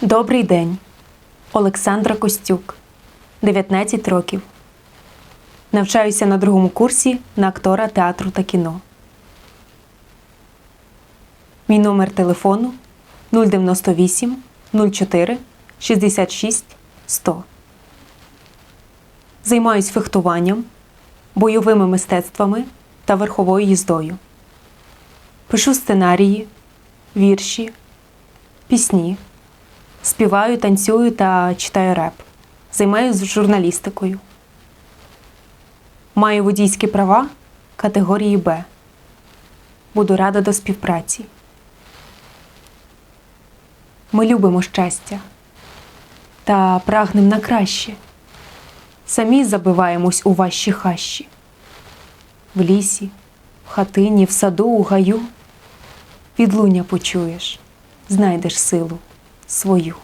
Добрий день. Олександра Костюк, 19 років. Навчаюся на другому курсі на актора театру та кіно. Мій номер телефону 098 04 66 100. Займаюсь фехтуванням, бойовими мистецтвами та верховою їздою. Пишу сценарії, вірші, пісні. Співаю, танцюю та читаю реп. Займаюся журналістикою. Маю водійські права категорії Б. Буду рада до співпраці. Ми любимо щастя та прагнем на краще. Самі забиваємось у важчі хащі. В лісі, в хатині, в саду, у гаю. Відлуння почуєш, знайдеш силу свою.